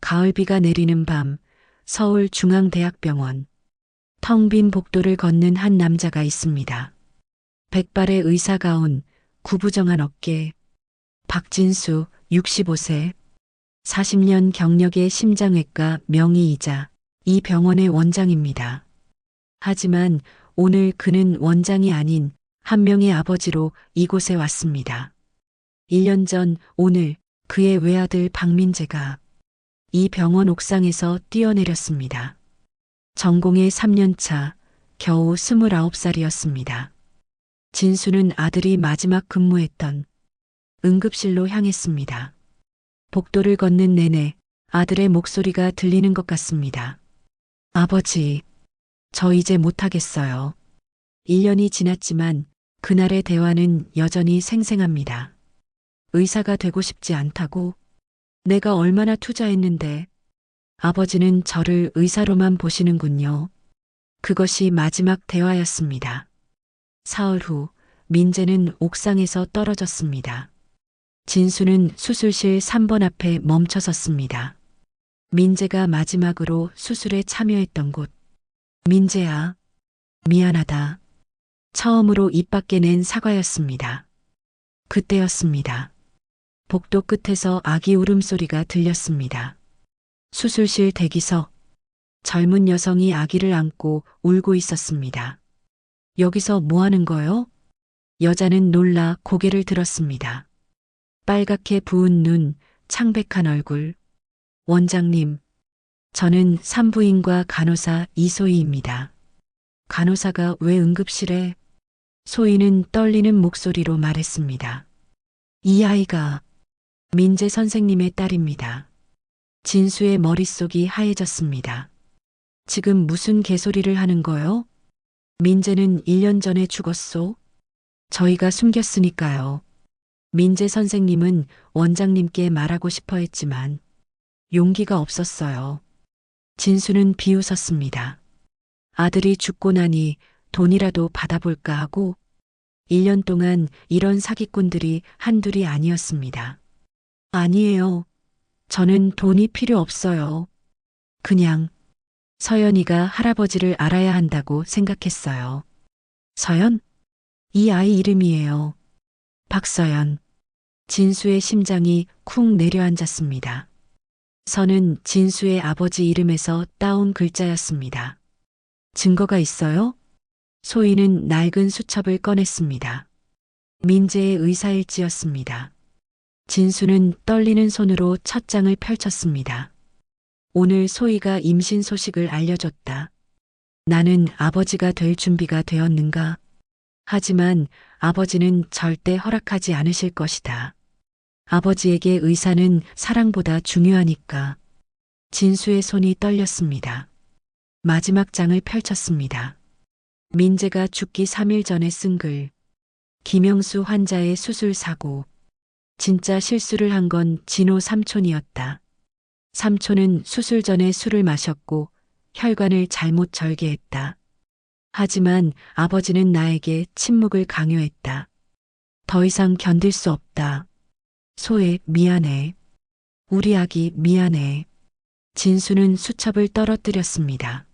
가을비가 내리는 밤 서울 중앙대학병원 텅 빈 복도를 걷는 한 남자가 있습니다. 백발의 의사 가운, 구부정한 어깨, 박진수 65세, 40년 경력의 심장외과 명의이자 이 병원의 원장입니다. 하지만 오늘 그는 원장이 아닌 한 명의 아버지로 이곳에 왔습니다. 1년 전 오늘 그의 외아들 박민재가 이 병원 옥상에서 뛰어내렸습니다. 전공의 3년차, 겨우 29살이었습니다. 진수는 아들이 마지막 근무했던 응급실로 향했습니다. 복도를 걷는 내내 아들의 목소리가 들리는 것 같습니다. 아버지, 저 이제 못하겠어요. 1년이 지났지만 그날의 대화는 여전히 생생합니다. 의사가 되고 싶지 않다고 내가 얼마나 투자했는데 아버지는 저를 의사로만 보시는군요. 그것이 마지막 대화였습니다. 사흘 후 민재는 옥상에서 떨어졌습니다. 진수는 수술실 3번 앞에 멈춰 섰습니다. 민재가 마지막으로 수술에 참여했던 곳. 민재야, 미안하다. 처음으로 입 밖에 낸 사과였습니다. 그때였습니다. 복도 끝에서 아기 울음소리가 들렸습니다. 수술실 대기석. 젊은 여성이 아기를 안고 울고 있었습니다. 여기서 뭐 하는 거요? 여자는 놀라 고개를 들었습니다. 빨갛게 부은 눈, 창백한 얼굴. 원장님, 저는 산부인과 간호사 이소희입니다. 간호사가 왜 응급실에? 소희는 떨리는 목소리로 말했습니다. 이 아이가 민재 선생님의 딸입니다. 진수의 머릿속이 하얘졌습니다. 지금 무슨 개소리를 하는 거요? 민재는 1년 전에 죽었소? 저희가 숨겼으니까요. 민재 선생님은 원장님께 말하고 싶어 했지만 용기가 없었어요. 진수는 비웃었습니다. 아들이 죽고 나니 돈이라도 받아볼까 하고 1년 동안 이런 사기꾼들이 한둘이 아니었습니다. 아니에요. 저는 돈이 필요 없어요. 그냥 서연이가 할아버지를 알아야 한다고 생각했어요. 서연? 이 아이 이름이에요. 박서연. 진수의 심장이 쿵 내려앉았습니다. 선은 진수의 아버지 이름에서 따온 글자였습니다. 증거가 있어요? 소희는 낡은 수첩을 꺼냈습니다. 민재의 의사일지였습니다. 진수는 떨리는 손으로 첫 장을 펼쳤습니다. 오늘 소희가 임신 소식을 알려줬다. 나는 아버지가 될 준비가 되었는가? 하지만 아버지는 절대 허락하지 않으실 것이다. 아버지에게 의사는 사랑보다 중요하니까. 진수의 손이 떨렸습니다. 마지막 장을 펼쳤습니다. 민재가 죽기 3일 전에 쓴 글. 김영수 환자의 수술 사고. 진짜 실수를 한 건 진호 삼촌이었다. 삼촌은 수술 전에 술을 마셨고 혈관을 잘못 절개했다. 하지만 아버지는 나에게 침묵을 강요했다. 더 이상 견딜 수 없다. 소애 미안해. 우리 아기 미안해. 진수는 수첩을 떨어뜨렸습니다.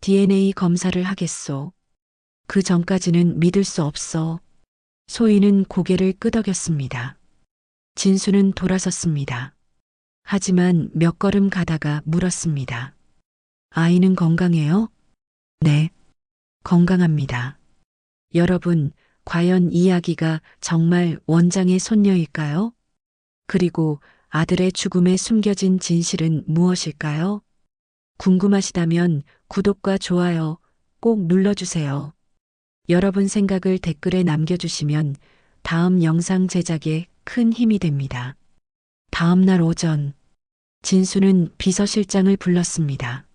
DNA 검사를 하겠소. 그 전까지는 믿을 수 없어. 소희는 고개를 끄덕였습니다. 진수는 돌아섰습니다. 하지만 몇 걸음 가다가 물었습니다. 아이는 건강해요? 네, 건강합니다. 여러분, 과연 이 아기가 정말 원장의 손녀일까요? 그리고 아들의 죽음에 숨겨진 진실은 무엇일까요? 궁금하시다면 구독과 좋아요 꼭 눌러주세요. 여러분 생각을 댓글에 남겨주시면 다음 영상 제작에 큰 힘이 됩니다. 다음 날 오전, 진수는 비서실장을 불렀습니다.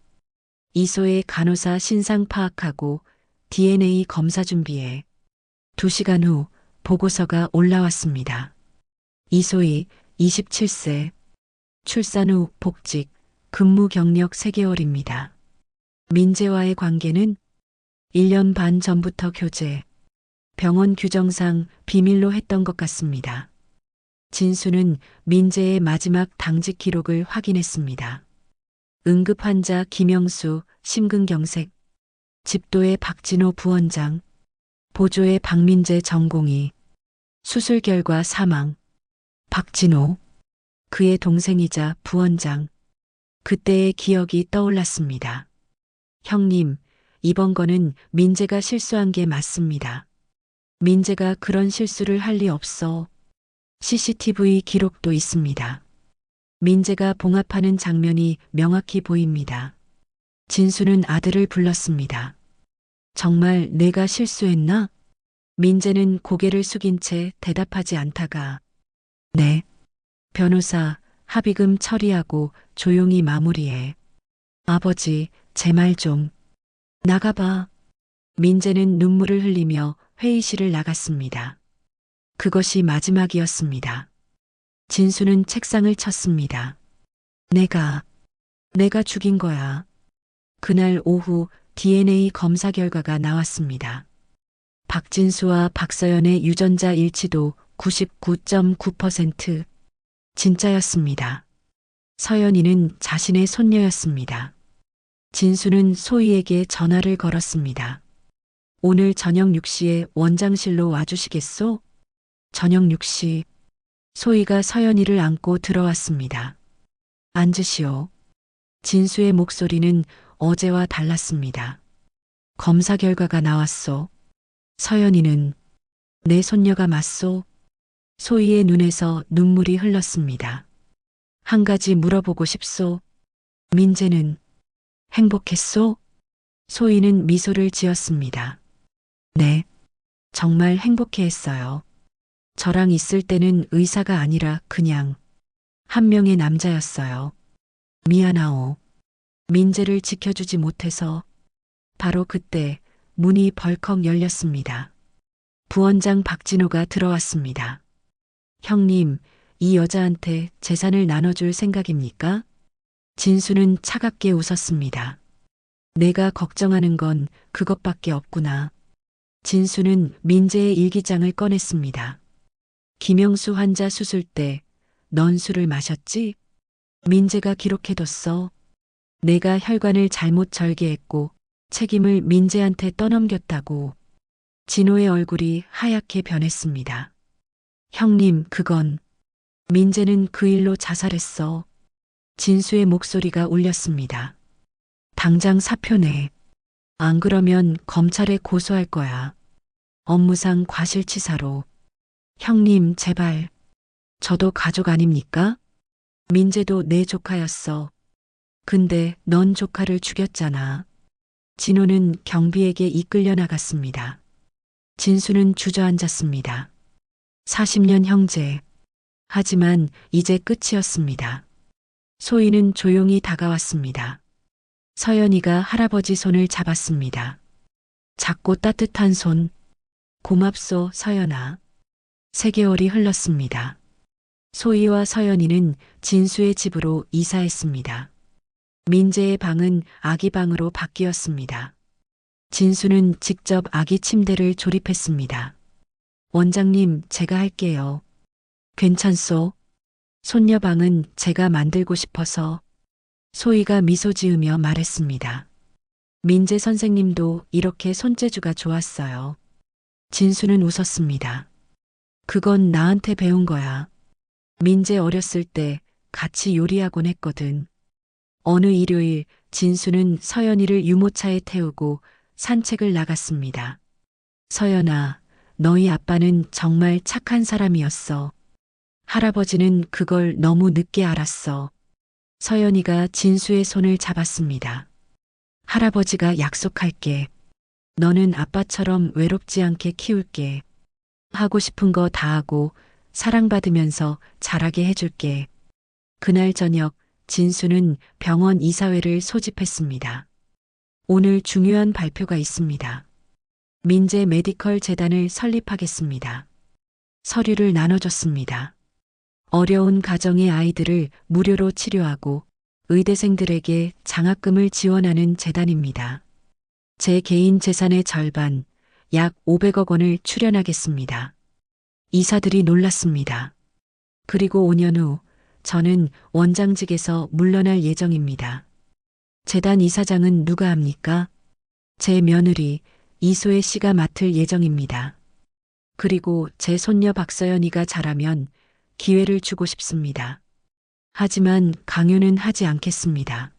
이소의 간호사 신상 파악하고 DNA 검사 준비해 2시간 후 보고서가 올라왔습니다. 이소희 27세, 출산 후 복직, 근무 경력 3개월입니다. 민재와의 관계는 1년 반 전부터 교제, 병원 규정상 비밀로 했던 것 같습니다. 진수는 민재의 마지막 당직 기록을 확인했습니다. 응급 환자 김영수, 심근경색, 집도의 박진호 부원장, 보조의 박민재 전공의, 수술 결과 사망, 박진호, 그의 동생이자 부원장, 그때의 기억이 떠올랐습니다. 형님, 이번 거는 민재가 실수한 게 맞습니다. 민재가 그런 실수를 할 리 없어. CCTV 기록도 있습니다. 민재가 봉합하는 장면이 명확히 보입니다. 진수는 아들을 불렀습니다. 정말 내가 실수했나? 민재는 고개를 숙인 채 대답하지 않다가 네. 변호사 합의금 처리하고 조용히 마무리해. 아버지, 제 말 좀. 나가봐. 민재는 눈물을 흘리며 회의실을 나갔습니다. 그것이 마지막이었습니다. 진수는 책상을 쳤습니다. 내가, 내가 죽인 거야. 그날 오후 DNA 검사 결과가 나왔습니다. 박진수와 박서연의 유전자 일치도 99.9% 진짜였습니다. 서연이는 자신의 손녀였습니다. 진수는 소희에게 전화를 걸었습니다. 오늘 저녁 6시에 원장실로 와주시겠소? 저녁 6시. 소희가 서연이를 안고 들어왔습니다. 앉으시오. 진수의 목소리는 어제와 달랐습니다. 검사 결과가 나왔소. 서연이는 내 손녀가 맞소. 소희의 눈에서 눈물이 흘렀습니다. 한 가지 물어보고 싶소. 민재는 행복했소? 소희는 미소를 지었습니다. 네, 정말 행복해 했어요. 저랑 있을 때는 의사가 아니라 그냥 한 명의 남자였어요. 미안하오. 민재를 지켜주지 못해서 바로 그때 문이 벌컥 열렸습니다. 부원장 박진호가 들어왔습니다. 형님, 이 여자한테 재산을 나눠줄 생각입니까? 진수는 차갑게 웃었습니다. 내가 걱정하는 건 그것밖에 없구나. 진수는 민재의 일기장을 꺼냈습니다. 김영수 환자 수술 때 넌 술을 마셨지? 민재가 기록해뒀어. 내가 혈관을 잘못 절개했고 책임을 민재한테 떠넘겼다고. 진호의 얼굴이 하얗게 변했습니다. 형님, 그건 민재는 그 일로 자살했어. 진수의 목소리가 울렸습니다. 당장 사표 내. 안 그러면 검찰에 고소할 거야. 업무상 과실치사로. 형님, 제발. 저도 가족 아닙니까? 민재도 내 조카였어. 근데 넌 조카를 죽였잖아. 진호는 경비에게 이끌려 나갔습니다. 진수는 주저앉았습니다. 40년 형제. 하지만 이제 끝이었습니다. 소희는 조용히 다가왔습니다. 서연이가 할아버지 손을 잡았습니다. 작고 따뜻한 손. 고맙소, 서연아. 세 개월이 흘렀습니다. 소희와 서연이는 진수의 집으로 이사했습니다. 민재의 방은 아기 방으로 바뀌었습니다. 진수는 직접 아기 침대를 조립했습니다. 원장님, 제가 할게요. 괜찮소? 손녀 방은 제가 만들고 싶어서 소희가 미소 지으며 말했습니다. 민재 선생님도 이렇게 손재주가 좋았어요. 진수는 웃었습니다. 그건 나한테 배운 거야. 민재 어렸을 때 같이 요리하곤 했거든. 어느 일요일 진수는 서연이를 유모차에 태우고 산책을 나갔습니다. 서연아, 너희 아빠는 정말 착한 사람이었어. 할아버지는 그걸 너무 늦게 알았어. 서연이가 진수의 손을 잡았습니다. 할아버지가 약속할게. 너는 아빠처럼 외롭지 않게 키울게. 하고 싶은 거 다 하고 사랑받으면서 자라게 해줄게. 그날 저녁 진수는 병원 이사회를 소집했습니다. 오늘 중요한 발표가 있습니다. 민재 메디컬 재단을 설립하겠습니다. 서류를 나눠줬습니다. 어려운 가정의 아이들을 무료로 치료하고 의대생들에게 장학금을 지원하는 재단입니다. 제 개인 재산의 절반, 약 500억 원을 출연하겠습니다. 이사들이 놀랐습니다. 그리고 5년 후 저는 원장직에서 물러날 예정입니다. 재단 이사장은 누가 합니까? 제 며느리 이소혜 씨가 맡을 예정입니다. 그리고 제 손녀 박서연이가 자라면 기회를 주고 싶습니다. 하지만 강요는 하지 않겠습니다.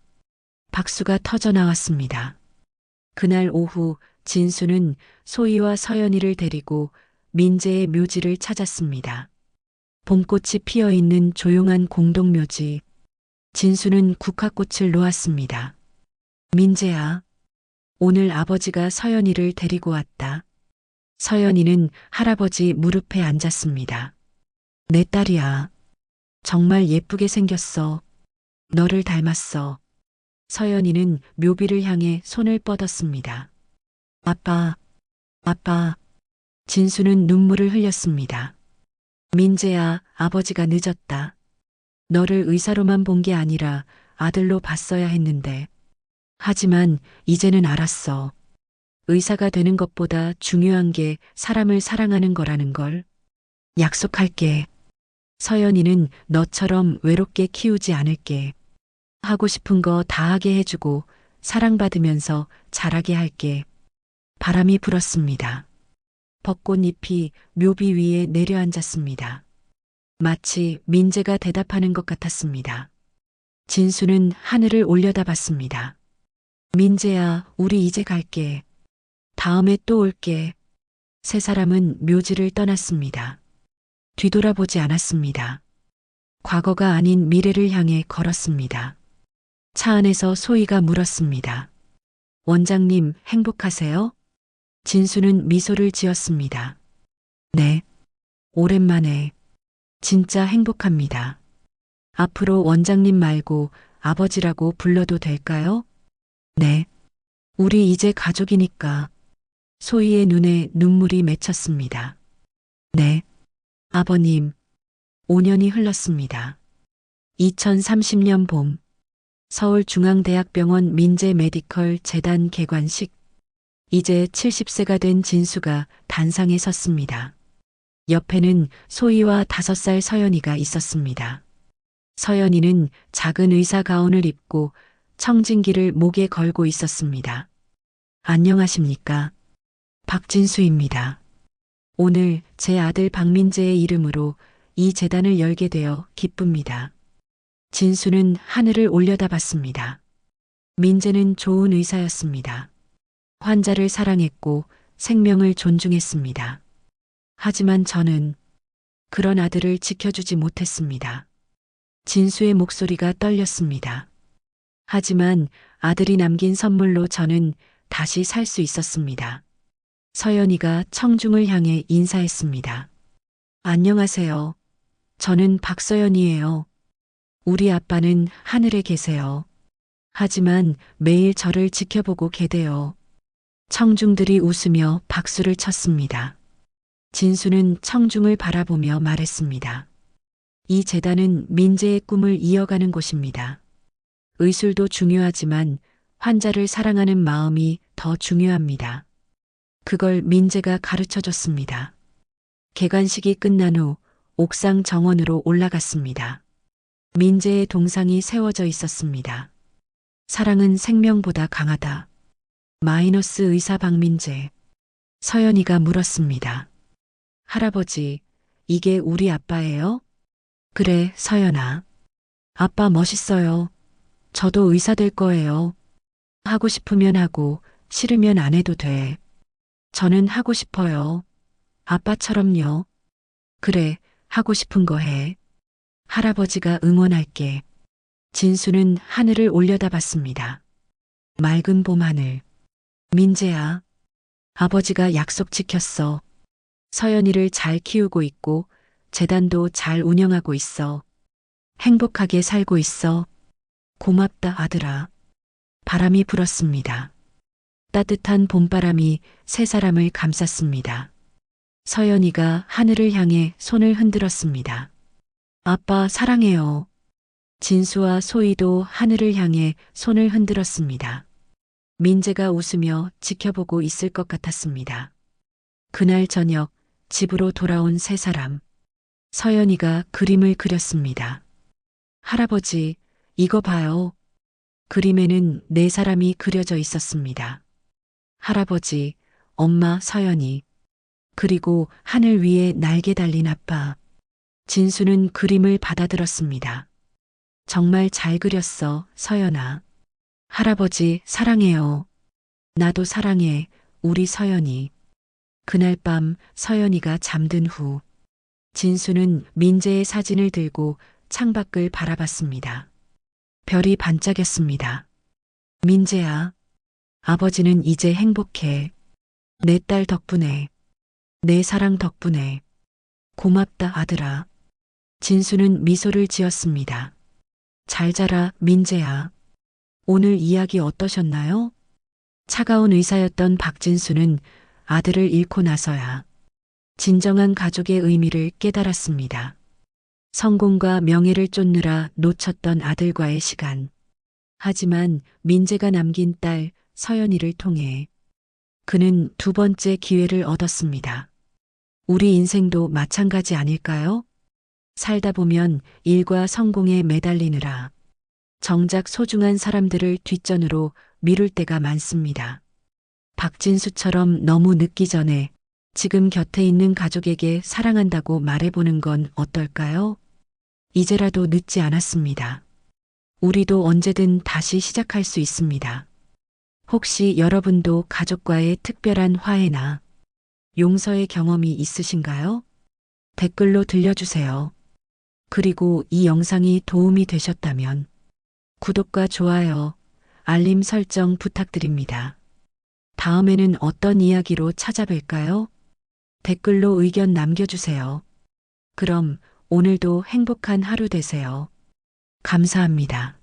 박수가 터져 나왔습니다. 그날 오후 진수는 소희와 서연이를 데리고 민재의 묘지를 찾았습니다. 봄꽃이 피어 있는 조용한 공동묘지. 진수는 국화꽃을 놓았습니다. 민재야, 오늘 아버지가 서연이를 데리고 왔다. 서연이는 할아버지 무릎에 앉았습니다. 내 딸이야. 정말 예쁘게 생겼어. 너를 닮았어. 서연이는 묘비를 향해 손을 뻗었습니다. 아빠, 아빠. 진수는 눈물을 흘렸습니다. 민재야, 아버지가 늦었다. 너를 의사로만 본 게 아니라 아들로 봤어야 했는데. 하지만 이제는 알았어. 의사가 되는 것보다 중요한 게 사람을 사랑하는 거라는 걸. 약속할게. 서연이는 너처럼 외롭게 키우지 않을게. 하고 싶은 거 다 하게 해주고 사랑받으면서 자라게 할게. 바람이 불었습니다. 벚꽃잎이 묘비 위에 내려앉았습니다. 마치 민재가 대답하는 것 같았습니다. 진수는 하늘을 올려다봤습니다. 민재야, 우리 이제 갈게. 다음에 또 올게. 세 사람은 묘지를 떠났습니다. 뒤돌아보지 않았습니다. 과거가 아닌 미래를 향해 걸었습니다. 차 안에서 소희가 물었습니다. 원장님, 행복하세요? 진수는 미소를 지었습니다. 네. 오랜만에. 진짜 행복합니다. 앞으로 원장님 말고 아버지라고 불러도 될까요? 네. 우리 이제 가족이니까. 소희의 눈에 눈물이 맺혔습니다. 네. 아버님. 5년이 흘렀습니다. 2030년 봄. 서울중앙대학병원 민재 메디컬 재단 개관식. 이제 70세가 된 진수가 단상에 섰습니다. 옆에는 소희와 5살 서연이가 있었습니다. 서연이는 작은 의사 가운을 입고 청진기를 목에 걸고 있었습니다. 안녕하십니까? 박진수입니다. 오늘 제 아들 박민재의 이름으로 이 재단을 열게 되어 기쁩니다. 진수는 하늘을 올려다봤습니다. 민재는 좋은 의사였습니다. 환자를 사랑했고 생명을 존중했습니다. 하지만 저는 그런 아들을 지켜주지 못했습니다. 진수의 목소리가 떨렸습니다. 하지만 아들이 남긴 선물로 저는 다시 살 수 있었습니다. 서연이가 청중을 향해 인사했습니다. 안녕하세요. 저는 박서연이에요. 우리 아빠는 하늘에 계세요. 하지만 매일 저를 지켜보고 계대요. 청중들이 웃으며 박수를 쳤습니다. 진수는 청중을 바라보며 말했습니다. 이 재단은 민재의 꿈을 이어가는 곳입니다. 의술도 중요하지만 환자를 사랑하는 마음이 더 중요합니다. 그걸 민재가 가르쳐 줬습니다. 개관식이 끝난 후 옥상 정원으로 올라갔습니다. 민재의 동상이 세워져 있었습니다. 사랑은 생명보다 강하다. 마이너스 의사 박민재. 서연이가 물었습니다. 할아버지, 이게 우리 아빠예요? 그래, 서연아. 아빠 멋있어요. 저도 의사 될 거예요. 하고 싶으면 하고, 싫으면 안 해도 돼. 저는 하고 싶어요. 아빠처럼요. 그래, 하고 싶은 거 해. 할아버지가 응원할게. 진수는 하늘을 올려다봤습니다. 맑은 봄 하늘. 민재야. 아버지가 약속 지켰어. 서연이를 잘 키우고 있고 재단도 잘 운영하고 있어. 행복하게 살고 있어. 고맙다 아들아. 바람이 불었습니다. 따뜻한 봄바람이 세 사람을 감쌌습니다. 서연이가 하늘을 향해 손을 흔들었습니다. 아빠 사랑해요. 진수와 소희도 하늘을 향해 손을 흔들었습니다. 민재가 웃으며 지켜보고 있을 것 같았습니다. 그날 저녁 집으로 돌아온 세 사람. 서연이가 그림을 그렸습니다. 할아버지, 이거 봐요. 그림에는 네 사람이 그려져 있었습니다. 할아버지, 엄마 서연이, 그리고 하늘 위에 날개 달린 아빠. 진수는 그림을 받아들었습니다. 정말 잘 그렸어, 서연아. 할아버지, 사랑해요. 나도 사랑해, 우리 서연이. 그날 밤 서연이가 잠든 후, 진수는 민재의 사진을 들고 창밖을 바라봤습니다. 별이 반짝였습니다. 민재야, 아버지는 이제 행복해. 내 딸 덕분에, 내 사랑 덕분에. 고맙다, 아들아. 진수는 미소를 지었습니다. 잘 자라, 민재야. 오늘 이야기 어떠셨나요? 차가운 의사였던 박진수는 아들을 잃고 나서야 진정한 가족의 의미를 깨달았습니다. 성공과 명예를 쫓느라 놓쳤던 아들과의 시간. 하지만 민재가 남긴 딸 서연이를 통해 그는 두 번째 기회를 얻었습니다. 우리 인생도 마찬가지 아닐까요? 살다 보면 일과 성공에 매달리느라 정작 소중한 사람들을 뒷전으로 미룰 때가 많습니다. 박진수처럼 너무 늦기 전에 지금 곁에 있는 가족에게 사랑한다고 말해보는 건 어떨까요? 이제라도 늦지 않았습니다. 우리도 언제든 다시 시작할 수 있습니다. 혹시 여러분도 가족과의 특별한 화해나 용서의 경험이 있으신가요? 댓글로 들려주세요. 그리고 이 영상이 도움이 되셨다면 구독과 좋아요, 알림 설정 부탁드립니다. 다음에는 어떤 이야기로 찾아뵐까요? 댓글로 의견 남겨주세요. 그럼 오늘도 행복한 하루 되세요. 감사합니다.